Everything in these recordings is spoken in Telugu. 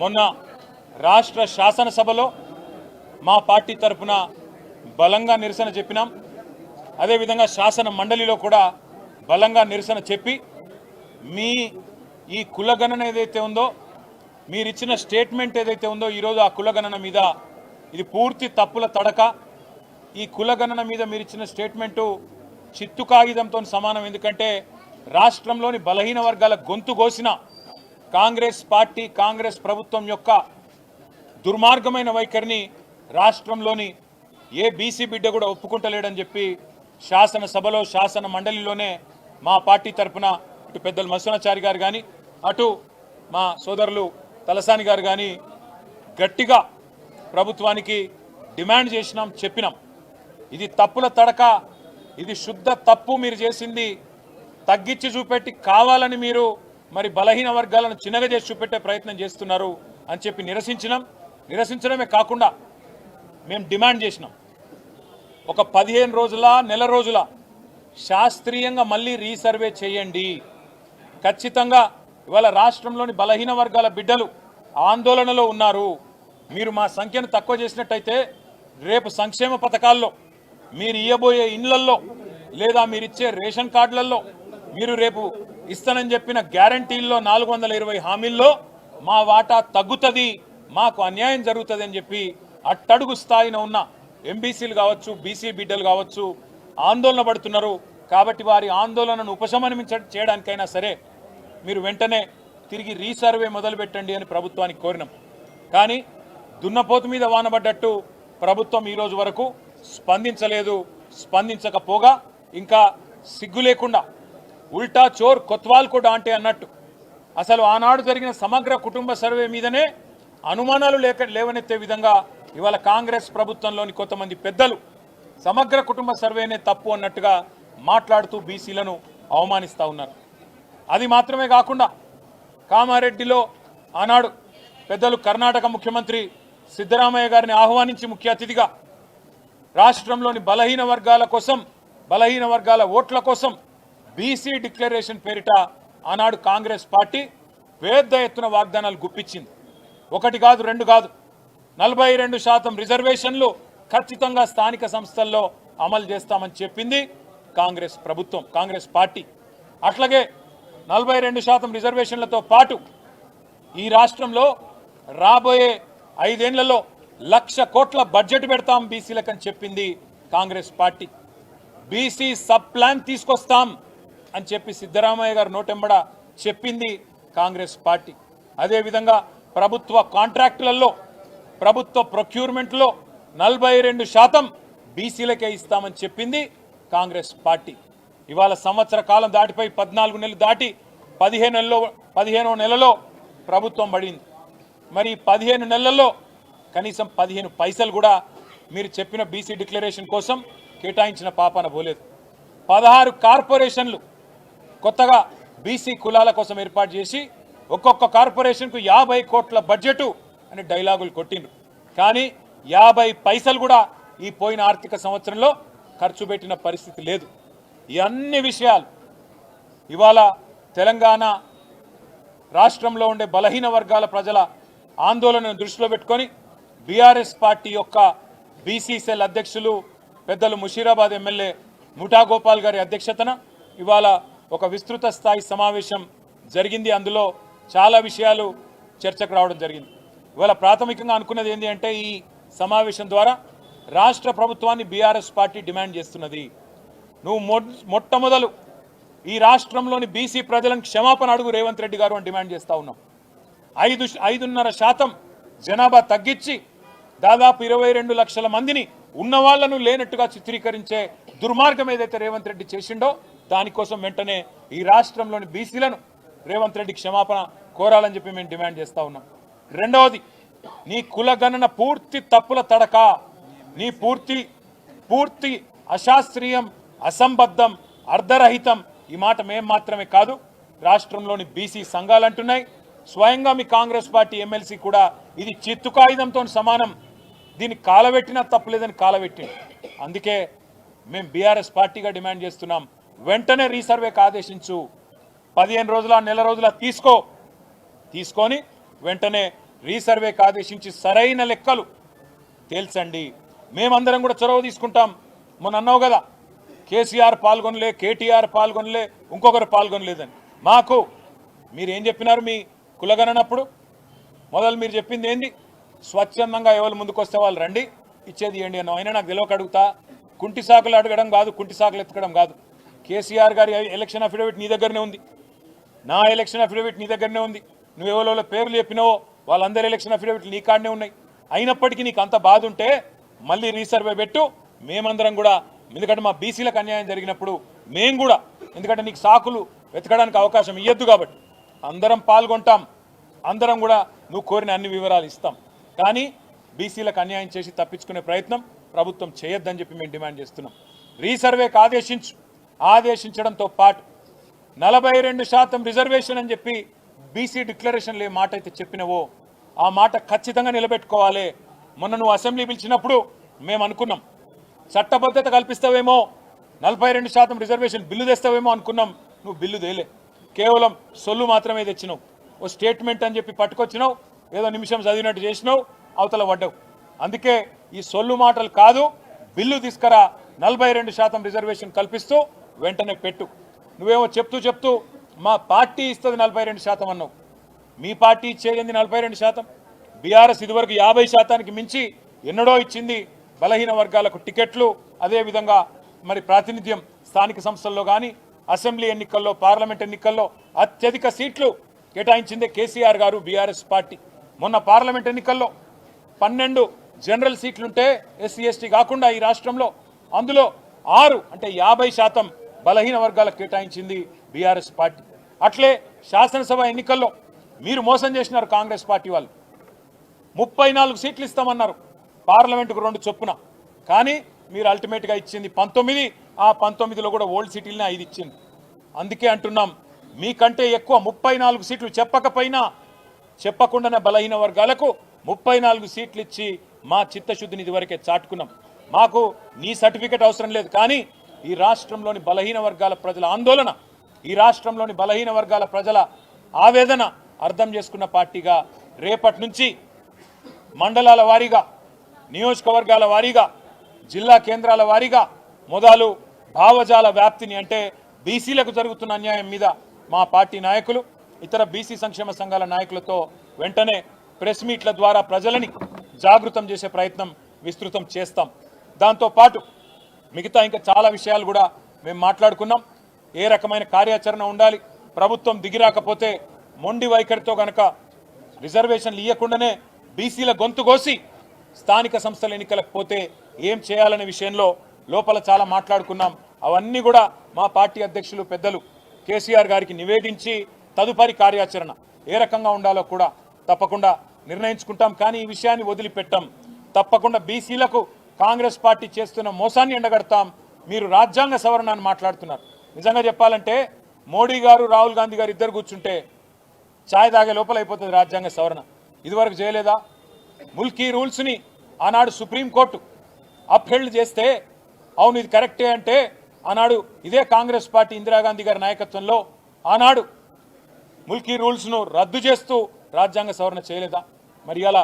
మొన్న రాష్ట్ర శాసనసభలో మా పార్టీ తరఫున బలంగా నిరసన చెప్పినాం. అదేవిధంగా శాసన మండలిలో కూడా బలంగా నిరసన చెప్పి మీ ఈ కులగణన ఏదైతే ఉందో మీరిచ్చిన స్టేట్మెంట్ ఏదైతే ఉందో ఈరోజు ఆ కులగణన మీద ఇది పూర్తి తప్పుల తడక ఈ కులగణన మీద మీరిచ్చిన స్టేట్మెంటు చిత్తు కాగితంతో సమానం. ఎందుకంటే రాష్ట్రంలోని బలహీన వర్గాల గొంతు కోసిన కాంగ్రెస్ పార్టీ కాంగ్రెస్ ప్రభుత్వం యొక్క దుర్మార్గమైన వైఖరిని రాష్ట్రంలోని ఏ బీసీ బిడ్డ కూడా ఒప్పుకుంటలేడని చెప్పి శాసనసభలో శాసన మండలిలోనే మా పార్టీ తరఫున ఇటు పెద్దలు మత్స్యనాచారి గారు కానీ అటు మా సోదరులు తలసాని గారు కానీ గట్టిగా ప్రభుత్వానికి డిమాండ్ చేసినాం చెప్పినాం. ఇది తప్పుల తడక ఇది శుద్ధ తప్పు మీరు చేసింది తగ్గించి చూపెట్టి కావాలని మీరు మరి బలహీన వర్గాలను చిన్నగా చేసి చూపెట్టే ప్రయత్నం చేస్తున్నారు అని చెప్పి నిరసించినాం నిరసించడమే కాకుండా మేము డిమాండ్ చేసినాం. ఒక పదిహేను రోజుల నెల రోజుల శాస్త్రీయంగా మళ్ళీ రీసర్వే చేయండి. ఖచ్చితంగా ఇవాళ రాష్ట్రంలోని బలహీన వర్గాల బిడ్డలు ఆందోళనలో ఉన్నారు. మీరు మా సంఖ్యను తక్కువ చేసినట్టయితే రేపు సంక్షేమ పథకాల్లో మీరు ఇయ్యబోయే ఇండ్లల్లో లేదా మీరు ఇచ్చే రేషన్ కార్డులలో మీరు రేపు ఇస్తానని చెప్పిన గ్యారంటీల్లో నాలుగు వందల ఇరవై హామీల్లో మా వాటా తగ్గుతుంది మాకు అన్యాయం జరుగుతుంది అని చెప్పి అట్టడుగు స్థాయిన ఉన్న ఎంబీసీలు కావచ్చు బీసీ బిడ్డలు కావచ్చు ఆందోళన పడుతున్నారు. కాబట్టి వారి ఆందోళనను ఉపశమనం చేయడానికైనా సరే మీరు వెంటనే తిరిగి రీసర్వే మొదలుపెట్టండి అని ప్రభుత్వానికి కోరినాం. కానీ దున్నపోతు మీద వానబడ్డట్టు ప్రభుత్వం ఈరోజు వరకు స్పందించలేదు స్పందించకపోగా ఇంకా సిగ్గు లేకుండా ఉల్టా చోర్ కొత్వాల్ కూడా అంటే అన్నట్టు. అసలు ఆనాడు జరిగిన సమగ్ర కుటుంబ సర్వే మీదనే అనుమానాలు లేక లేవనెత్తే విధంగా ఇవాళ కాంగ్రెస్ ప్రభుత్వంలోని కొంతమంది పెద్దలు సమగ్ర కుటుంబ సర్వేనే తప్పు అన్నట్టుగా మాట్లాడుతూ బీసీలను అవమానిస్తూ ఉన్నారు. అది మాత్రమే కాకుండా కామారెడ్డిలో ఆనాడు పెద్దలు కర్ణాటక ముఖ్యమంత్రి సిద్ధరామయ్య గారిని ఆహ్వానించి ముఖ్య అతిథిగా రాష్ట్రంలోని బలహీన వర్గాల కోసం బలహీన వర్గాల ఓట్ల కోసం బీసీ డిక్లరేషన్ పేరిట ఆనాడు కాంగ్రెస్ పార్టీ పెద్ద ఎత్తున వాగ్దానాలు గుప్పించింది. ఒకటి కాదు రెండు కాదు. నలభై రెండు శాతం రిజర్వేషన్లు ఖచ్చితంగా స్థానిక సంస్థల్లో అమలు చేస్తామని చెప్పింది కాంగ్రెస్ ప్రభుత్వం కాంగ్రెస్ పార్టీ. అట్లాగే నలభై రెండు శాతం రిజర్వేషన్లతో పాటు ఈ రాష్ట్రంలో రాబోయే ఐదేళ్ళలో లక్ష కోట్ల బడ్జెట్ పెడతాం బీసీలకని చెప్పింది Congress party. BC sub plan తీసుకొస్తాం. అని చెప్పి సిద్ధరామయ్య గారు నోటెంబడ చెప్పింది కాంగ్రెస్ పార్టీ. అదేవిధంగా ప్రభుత్వ కాంట్రాక్టులలో ప్రభుత్వ ప్రొక్యూర్మెంట్లో నలభై రెండు శాతం బీసీలకే ఇస్తామని చెప్పింది కాంగ్రెస్ పార్టీ. ఇవాళ సంవత్సర కాలం దాటిపై పద్నాలుగు నెలలు దాటి పదిహేను నెలలో పదిహేనో నెలలో ప్రభుత్వం పడింది. మరి పదిహేను నెలల్లో కనీసం పదిహేను పైసలు కూడా మీరు చెప్పిన బీసీ డిక్లరేషన్ కోసం కేటాయించిన పాపాన పోలేదు. పదహారు కార్పొరేషన్లు కొత్తగా బీసీ కులాల కోసం ఏర్పాటు చేసి ఒక్కొక్క కార్పొరేషన్కు యాభై కోట్ల బడ్జెటు అని డైలాగులు కొట్టిండ్రు. కానీ యాభై పైసలు కూడా ఈ పోయిన ఆర్థిక సంవత్సరంలో ఖర్చు పెట్టిన పరిస్థితి లేదు. ఈ అన్ని విషయాలు ఇవాళ తెలంగాణ రాష్ట్రంలో ఉండే బలహీన వర్గాల ప్రజల ఆందోళనను దృష్టిలో పెట్టుకొని బీఆర్ఎస్ పార్టీ యొక్క బీసీసీఎల్ అధ్యక్షులు పెద్దలు ముషీరాబాద్ ఎమ్మెల్యే ముఠా గోపాల్ గారి అధ్యక్షతన ఇవాళ ఒక విస్తృత స్థాయి సమావేశం జరిగింది. అందులో చాలా విషయాలు చర్చకు రావడం జరిగింది. ఇవాళ ప్రాథమికంగా అనుకున్నది ఏంటి అంటే ఈ సమావేశం ద్వారా రాష్ట్ర ప్రభుత్వాన్ని బీఆర్ఎస్ పార్టీ డిమాండ్ చేస్తున్నది. నువ్వు మొ- మొట్టమొదలు ఈ రాష్ట్రంలోని బీసీ ప్రజలను క్షమాపణ అడుగు రేవంత్ రెడ్డి గారు అని డిమాండ్ చేస్తూ ఉన్నాం ఐదు ఐదున్నర శాతం జనాభా తగ్గించి దాదాపు ఇరవై రెండు లక్షల మందిని ఉన్నవాళ్ళను లేనట్టుగా చిత్రీకరించే దుర్మార్గం ఏదైతే రేవంత్ రెడ్డి చేసిండో దానికోసం వెంటనే ఈ రాష్ట్రంలోని బీసీలను రేవంత్ రెడ్డి క్షమాపణ కోరాలని చెప్పి మేము డిమాండ్ చేస్తా ఉన్నాం. రెండవది నీ కులగణన పూర్తి తప్పుల తడక నీ పూర్తి పూర్తి అశాస్త్రీయం అసంబద్ధం అర్ధరహితం ఈ మాట మేం మాత్రమే కాదు రాష్ట్రంలోని బీసీ సంఘాలు అంటున్నాయి. స్వయంగా మీ కాంగ్రెస్ పార్టీ ఎమ్మెల్సీ కూడా ఇది చిత్తు కాగితంతో సమానం. దీన్ని కాలబెట్టినా తప్పులేదని కాలబెట్టింది అందుకే మేము బీఆర్ఎస్ పార్టీగా డిమాండ్ చేస్తున్నాం. వెంటనే రీసర్వేకి ఆదేశించు. పదిహేను రోజుల నెల రోజుల తీసుకో. తీసుకొని వెంటనే రీసర్వేకి ఆదేశించి సరైన లెక్కలు తేల్చండి. మేమందరం కూడా చొరవ తీసుకుంటాం. మొన్న అన్నావు కదా కేసీఆర్ పాల్గొనలే కేటీఆర్ పాల్గొనలే ఇంకొకరు పాల్గొనలేదని. మాకు మీరు ఏం చెప్పినారు మీ కులగణనప్పుడు? మొదలు మీరు చెప్పింది ఏంది? స్వచ్ఛందంగా ఎవరు ముందుకొస్తే వాళ్ళు రండి ఇచ్చేది ఏంటి అన్న అయినా నాకు తెలియక అడుగుతా. కుంటి సాకులు అడగడం కాదు కుంటి సాకులు ఎత్తకడం కాదు. కేసీఆర్ గారి ఎలక్షన్ అఫిడవిట్ నీ దగ్గరనే ఉంది. నా ఎలక్షన్ అఫిడవిట్ నీ దగ్గరనే ఉంది. నువ్వు ఎవరో పేర్లు చెప్పినావో వాళ్ళందరి ఎలక్షన్ అఫిడవిట్లు నీ కాడనే ఉన్నాయి. అయినప్పటికీ నీకు అంత బాధ ఉంటే మళ్ళీ రీసర్వే పెట్టు. మేమందరం కూడా ఎందుకంటే మా బీసీలకు అన్యాయం జరిగినప్పుడు మేము కూడా ఎందుకంటే నీకు సాకులు వెతకడానికి అవకాశం ఇవ్వద్దు కాబట్టి అందరం పాల్గొంటాం. అందరం కూడా నువ్వు కోరిన అన్ని వివరాలు ఇస్తాం. కానీ బీసీలకు అన్యాయం చేసి తప్పించుకునే ప్రయత్నం ప్రభుత్వం చేయొద్దని చెప్పి మేము డిమాండ్ చేస్తున్నాం. రీసర్వేకి ఆదేశించు ఆదేశించడంతో పాటు నలభై రెండు శాతం రిజర్వేషన్ అని చెప్పి బీసీ డిక్లరేషన్లో ఏ మాట అయితే చెప్పినవో ఆ మాట ఖచ్చితంగా నిలబెట్టుకోవాలి. మొన్న నువ్వు అసెంబ్లీ పిలిచినప్పుడు మేము అనుకున్నాం. చట్టబద్ధత కల్పిస్తావేమో నలభై రెండు శాతం రిజర్వేషన్ బిల్లు తెస్తావేమో అనుకున్నాం. నువ్వు బిల్లు తేలే. కేవలం సొల్లు మాత్రమే తెచ్చినావు. ఓ స్టేట్మెంట్ అని చెప్పి పట్టుకొచ్చినావు. ఏదో నిమిషం చదివినట్టు చేసినావు. అవతల పడ్డావు. అందుకే ఈ సొల్లు మాటలు కాదు బిల్లు తీసుకురా నలభై రెండు శాతం రిజర్వేషన్ కల్పిస్తూ వెంటనే పెట్టు. నువ్వేమో చెప్తూ చెప్తూ మా పార్టీ ఇస్తుంది నలభై రెండు శాతం అన్నావు. మీ పార్టీ ఇచ్చేది నలభై రెండు శాతం. బీఆర్ఎస్ ఇదివరకు యాభై శాతానికి మించి ఎన్నడో ఇచ్చింది బలహీన వర్గాలకు టికెట్లు. అదేవిధంగా మరి ప్రాతినిధ్యం స్థానిక సంస్థల్లో కానీ అసెంబ్లీ ఎన్నికల్లో పార్లమెంట్ ఎన్నికల్లో అత్యధిక సీట్లు కేటాయించిందే కేసీఆర్ గారు బీఆర్ఎస్ పార్టీ. మొన్న పార్లమెంట్ ఎన్నికల్లో పన్నెండు జనరల్ సీట్లుంటే ఎస్సీ ఎస్టీ కాకుండా ఈ రాష్ట్రంలో. అందులో ఆరు అంటే యాభై శాతం బలహీన వర్గాలకు కేటాయించింది బీఆర్ఎస్ పార్టీ. అట్లే శాసనసభ ఎన్నికల్లో మీరు మోసం చేసినారు కాంగ్రెస్ పార్టీ వాళ్ళు. ముప్పై నాలుగు సీట్లు ఇస్తామన్నారు పార్లమెంటుకు రెండు చొప్పున. కానీ మీరు అల్టిమేట్గా ఇచ్చింది పంతొమ్మిది ఆ పంతొమ్మిదిలో కూడా ఓల్డ్ సిటీలనే ఐదు ఇచ్చింది అందుకే అంటున్నాం మీకంటే ఎక్కువ ముప్పై నాలుగు సీట్లు చెప్పకపోయినా చెప్పకుండానే బలహీన వర్గాలకు ముప్పై నాలుగు సీట్లు ఇచ్చి మా చిత్తశుద్ధిని ఇదివరకే చాటుకున్నాం. మాకు నీ సర్టిఫికెట్ అవసరం లేదు కానీ ఈ రాష్ట్రంలోని బలహీన వర్గాల ప్రజల ఆందోళన ఈ రాష్ట్రంలోని బలహీన వర్గాల ప్రజల ఆవేదన అర్థం చేసుకున్న పార్టీగా రేపటి నుంచి మండలాల వారీగా నియోజకవర్గాల వారీగా జిల్లా కేంద్రాల వారీగా మొదలు భావజాల వ్యాప్తిని అంటే బీసీలకు జరుగుతున్న అన్యాయం మీద మా పార్టీ నాయకులు ఇతర బీసీ సంక్షేమ సంఘాల నాయకులతో వెంటనే ప్రెస్ మీట్ల ద్వారా ప్రజలని జాగృతం చేసే ప్రయత్నం విస్తృతం చేస్తాం. దాంతోపాటు మిగతా ఇంకా చాలా విషయాలు కూడా మేము మాట్లాడుకున్నాం. ఏ రకమైన కార్యాచరణ ఉండాలి? ప్రభుత్వం దిగిరాకపోతే మొండి వైఖరితో కనుక రిజర్వేషన్లు ఇవ్వకుండానే బీసీల గొంతు కోసి స్థానిక సంస్థల ఎన్నికలకు పోతే ఏం చేయాలనే విషయంలో లోపల చాలా మాట్లాడుకున్నాం. అవన్నీ కూడా మా పార్టీ అధ్యక్షులు పెద్దలు కేసీఆర్ గారికి నివేదించి తదుపరి కార్యాచరణ ఏ రకంగా ఉండాలో కూడా తప్పకుండా నిర్ణయించుకుంటాం కానీ ఈ విషయాన్ని వదిలిపెట్టాం. తప్పకుండా బీసీలకు కాంగ్రెస్ పార్టీ చేస్తున్న మోసాన్ని ఎండగడతాం. మీరు రాజ్యాంగ సవరణ అని మాట్లాడుతున్నారు. నిజంగా చెప్పాలంటే మోడీ గారు రాహుల్ గాంధీ గారు ఇద్దరు కూర్చుంటే ఛాయ్ తాగే లోపల అయిపోతుంది రాజ్యాంగ సవరణ. ఇదివరకు చేయలేదా? ముల్కీ రూల్స్ని ఆనాడు సుప్రీంకోర్టు అప్హెల్డ్ చేస్తే అవును ఇది కరెక్టే అంటే ఆనాడు ఇదే కాంగ్రెస్ పార్టీ ఇందిరాగాంధీ గారి నాయకత్వంలో ఆనాడు ముల్కీ రూల్స్ను రద్దు చేస్తూ రాజ్యాంగ సవరణ చేయలేదా? మరి అలా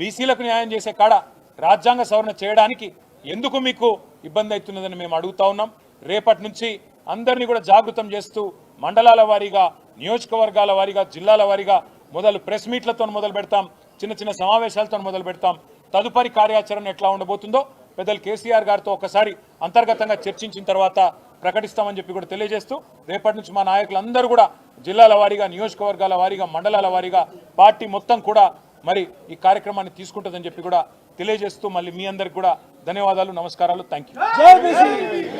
బీసీలకు న్యాయం చేసే కాడ రాజ్యాంగ సవరణ చేయడానికి ఎందుకు మీకు ఇబ్బంది అవుతున్నదని మేము అడుగుతా ఉన్నాం. రేపటి నుంచి అందరినీ కూడా జాగృతం చేస్తూ మండలాల వారీగా నియోజకవర్గాల వారీగా జిల్లాల వారీగా మొదలు ప్రెస్ మీట్లతో మొదలు పెడతాం. చిన్న చిన్న సమావేశాలతో మొదలు పెడతాం. తదుపరి కార్యాచరణ ఎట్లా ఉండబోతుందో పెద్దలు కేసీఆర్ గారితో ఒకసారి అంతర్గతంగా చర్చించిన తర్వాత ప్రకటిస్తామని చెప్పి కూడా తెలియజేస్తూ రేపటి నుంచి మా నాయకులందరూ కూడా జిల్లాల వారీగా నియోజకవర్గాల వారీగా మండలాల వారీగా పార్టీ మొత్తం కూడా మరి ఈ కార్యక్రమాన్ని తీసుకుంటుందని చెప్పి కూడా తెలియజేస్తూ మళ్ళీ మీ అందరికి కూడా ధన్యవాదాలు నమస్కారాలు. Thank you